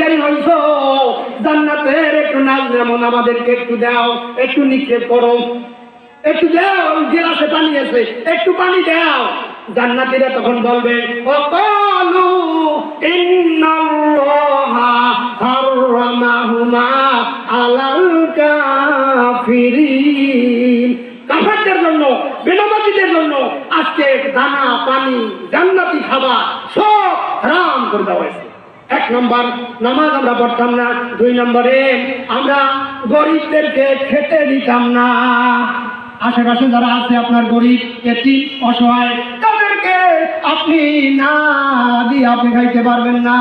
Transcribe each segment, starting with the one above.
অধিকারী হইছ, জান্নাতের একটু নাজ যেমন আমাদেরকে একটু দাও, একটু নিক্ষেপ করো। একটু দাও, গেলাসে পানি আছে, একটু পানি দাও। জান্নাতীরা তখন বলবে ও কালু ইন্নাল্লাহা হাররামাহুমা আলাল কাফিরিন। কাফারদের জন্য, বেনামাজিদের জন্য আজকে দানা, পানি, জান্নাতি খাবার সব হারাম করে দেওয়া হয়েছে। এক নম্বর নামাজ আমরা পড়তাম না, দুই নম্বরে আমরা গরিবদেরকে খেতে দিতাম না। আশেপাশে যারা আছে, আপনার গরিব এটি অসহায়, তাদেরকে আপনি না দিয়ে আপনি খাইতে পারবেন না।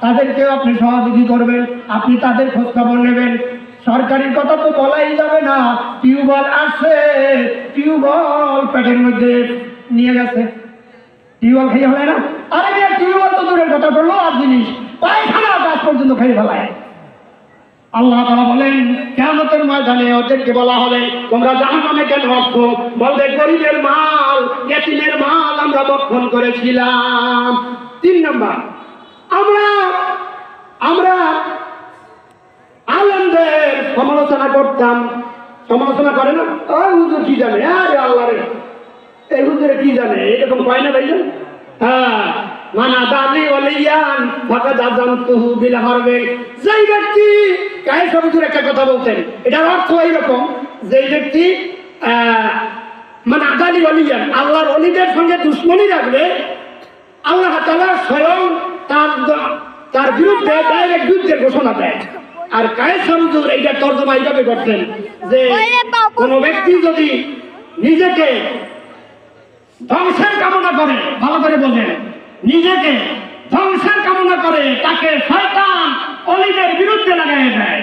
তাদেরকে আপনি সহযোগী করবেন, আপনি তাদের খোঁজ খবর নেবেন। সরকারের কথা তো বলাই যাবে না, টিউবওয়েল আসছে টিউবওয়েল পেটের মধ্যে নিয়ে গেছে। টিউবওয়েল খেয়ে হয় না? আরে টিউবওয়েল দূরের কথা আর জিনিস পায়খানা পর্যন্ত ফেলায়। আল্লাহ তারা বলেন কেমতের ময়দানে ওদেরকে বলা হবে, তোমরা কেন বলবে, গরিবের মাল মাল আমরা বক্ষণ করেছিলাম। তিন নম্বর, আমরা আমরা আলমদের সমালোচনা করতাম। সমালোচনা করে না? ওই হুজুর কি জানে? আরে আল্লাহ রে এই হুজুরে কি জানে? এরকম কয় না ভাইজান? হ্যাঁ। ওলিয়ান বিল হারবে। যেই ব্যক্তি কায় একটা কথা বলতেন এটার অর্থ এইরকম যেই ব্যক্তি আল্লাহর অলিদের সঙ্গে দুশ্মনী রাখবে আল্লাহ স্বয়ং তার তার বিরুদ্ধে ডাইরেক্ট যুদ্ধের ঘোষণা দেয়। আর কায়েস হুজুর এইটা তর্জমা এইভাবে করতেন যে কোনো ব্যক্তি যদি নিজেকে ধ্বংসের কামনা করে ভালো করে বোঝেন নিজেকে ধ্বংসের কামনা করে তাকে শয়তান অলিদের বিরুদ্ধে লাগাই দেয়।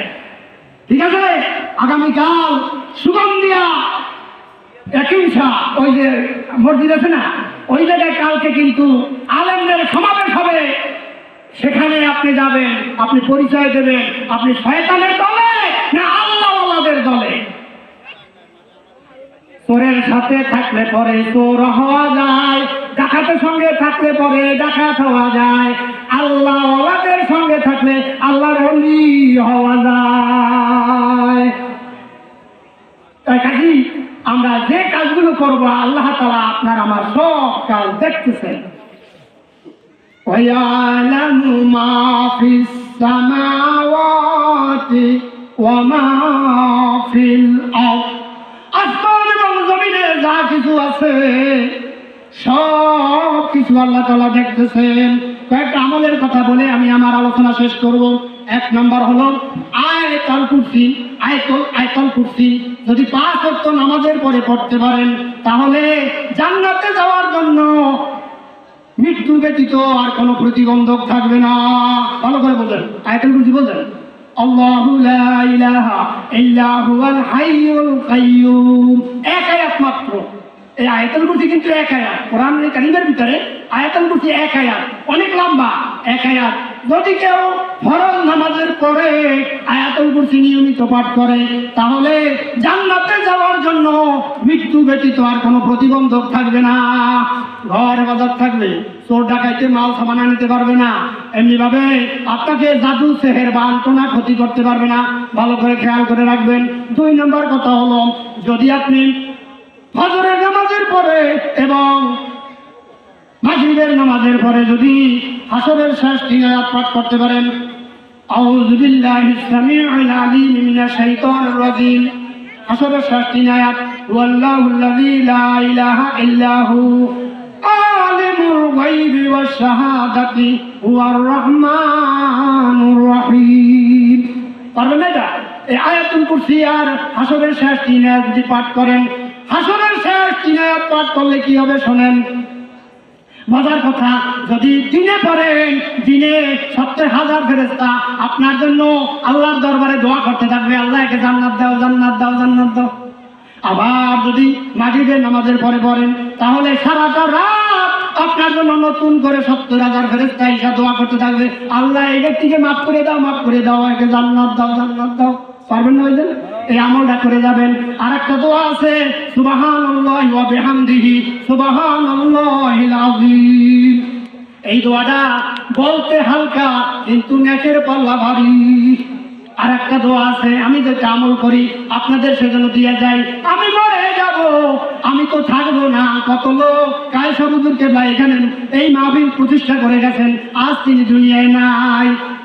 ঠিক আছে? আগামীকাল সুগন্ধিয়া একিংসা ওই যে মসজিদ আছে না? ওই জায়গায় কালকে কিন্তু আলেমদের সমাবেশ হবে। সেখানে আপনি যাবেন, আপনি পরিচয় দেবেন, আপনি শয়তানের দলে না আল্লাহওয়ালাদের দলে? চোরের সাথে থাকলে পরে চোর হওয়া যায় ডাকাতের সঙ্গে থাকলে পরে ডাকাত হওয়া যায় আল্লাহ ওলাদের সঙ্গে থাকলে আল্লাহর অলি হওয়া যায় তাই কাজী আমরা যে কাজগুলো করব আল্লাহ তালা আপনার আমার সব কাজ দেখতেছেন ويعلم ما في السماوات وما في الأرض আসমান এবং জমিনে যা কিছু আছে সব কিছু আল্লাহ তালা দেখতেছেন। কয়েকটা আমলের কথা বলে আমি আমার আলোচনা শেষ করব। এক নম্বর হলো আয়তাল কুর্সি, আয়তল আয়তল কুর্সি। যদি পাঁচ অক্ট নামাজের পরে পড়তে পারেন, তাহলে জান্নাতে যাওয়ার জন্য মৃত্যু ব্যতীত আর কোনো প্রতিবন্ধক থাকবে না। ভালো করে বললেন আয়াতুল কুরসি বললেন এক আয়াত মাত্র। এই আয়াতুল কুরসি কিন্তু এক আয়াত। কোরআন কারীমের ভিতরে আয়াতুল কুরসি এক আয়াত। অনেক লম্বা। এক আয়াত। যদি কেউ ফরজ নামাজের পরে আয়াতুল কুরসি নিয়মিত পাঠ করে, তাহলে জান্নাতে যাওয়ার জন্য মৃত্যু ব্যতীত আর কোনো প্রতিবন্ধক থাকবে না। ঘর বাজার থাকবে চোর ডাকাইতে মাল সামান আনতে পারবে না। এমনি ভাবে আপনাকে জাদু সেহের বা আন্তনা ক্ষতি করতে পারবে না। ভালো করে খেয়াল করে রাখবেন। দুই নম্বর কথা হলো, যদি আপনি ফজরের নামাজের পরে এবং মাগরিবের নামাজের পরে যদি হাসরের শেষ আয়াত পাঠ করতে পারেন, আউযু বিল্লাহি সামিউল আলিম মিনাশ শাইতানির রাজিম। হাসরের শেষ আয়াত লা ইলাহা আলিমুল গায়বি শাহাদাতি হুয়ার রহমানুর রহিম। এটা? এই আয়াতুল কুরসি আর হাসরের শেষ আয়াত যদি পাঠ করেন হাসরের তিন পাঠ করলে কি হবে শোনেন? মজার কথা, যদি দিনে পড়েন, দিনে সত্তর হাজার ফেরেস্তা আপনার জন্য আল্লাহর দরবারে দোয়া করতে থাকবে আল্লাহকে জান্নাত দাও জান্নাত দাও জান্নাত দাও। আবার যদি মাগরিবের নামাজের পরে পড়েন, তাহলে সারাটা রাত আপনার জন্য নতুন করে সত্তর হাজার ফেরেস্তা ইসা দোয়া করতে থাকবে। আল্লাহ এই ব্যক্তিকে মাফ করে দাও, মাফ করে দাও, একে জান্নাত দাও জান্নাত দাও। পারবেন না এই আমলটা করে যাবেন। আর একটা দোয়া আছে সুবাহান আল্লাহ ওয়া বিহামদিহি সুবাহান আযীম। এই দোয়াটা বলতে হালকা, কিন্তু নেচের পাল্লা ভারী। আর একটা দোয়া আছে, আমি যেটা আমল করি, আপনাদের সেজন্য দিয়ে যাই। আমি মরে যাব, আমি তো থাকব না, কত লোক কায় সবুজুরকে বা এখানে এই মাহবিল প্রতিষ্ঠা করে গেছেন, আজ তিনি দুনিয়ায় নাই।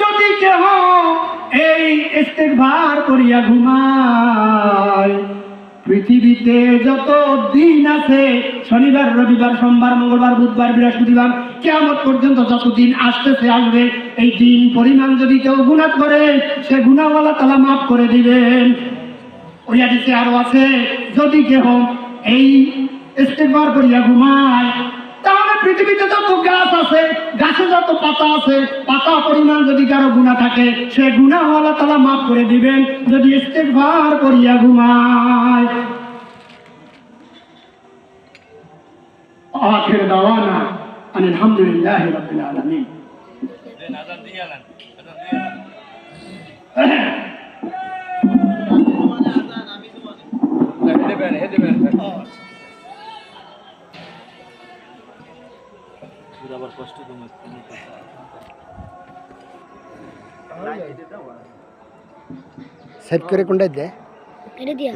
যদি কেহ এই ইস্তেগফার করিয়া ঘুমায়, পৃথিবীতে যত দিন আছে, শনিবার, রবিবার, সোমবার, মঙ্গলবার, বুধবার, বৃহস্পতিবার কেমন পর্যন্ত যত দিন আসতেছে, আসবে, এই দিন পরিমাণ যদি কেউ গুণাত করে, সে গুণাওয়ালা তালা মাফ করে দিবেন। ওই আদিতে আরও আছে, যদি কেহ এই ইস্তেকবার করিয়া ঘুমায়, তাহলে পৃথিবীতে যত গাছ আছে যত পাতা আছে, পাতা পরিমাণ যদি কারও গুণা থাকে, সে গুণা আল্লাহ তালা মাফ করে দিবেন। যদি ইস্তেকবার করিয়া ঘুমায়। আখির দাওয়ানা আলহামদুলিল্লাহ রাব্বিল আলামিন। আবার কষ্ট তোমার সেট করে কোনটা দেয় এটা দিয়া।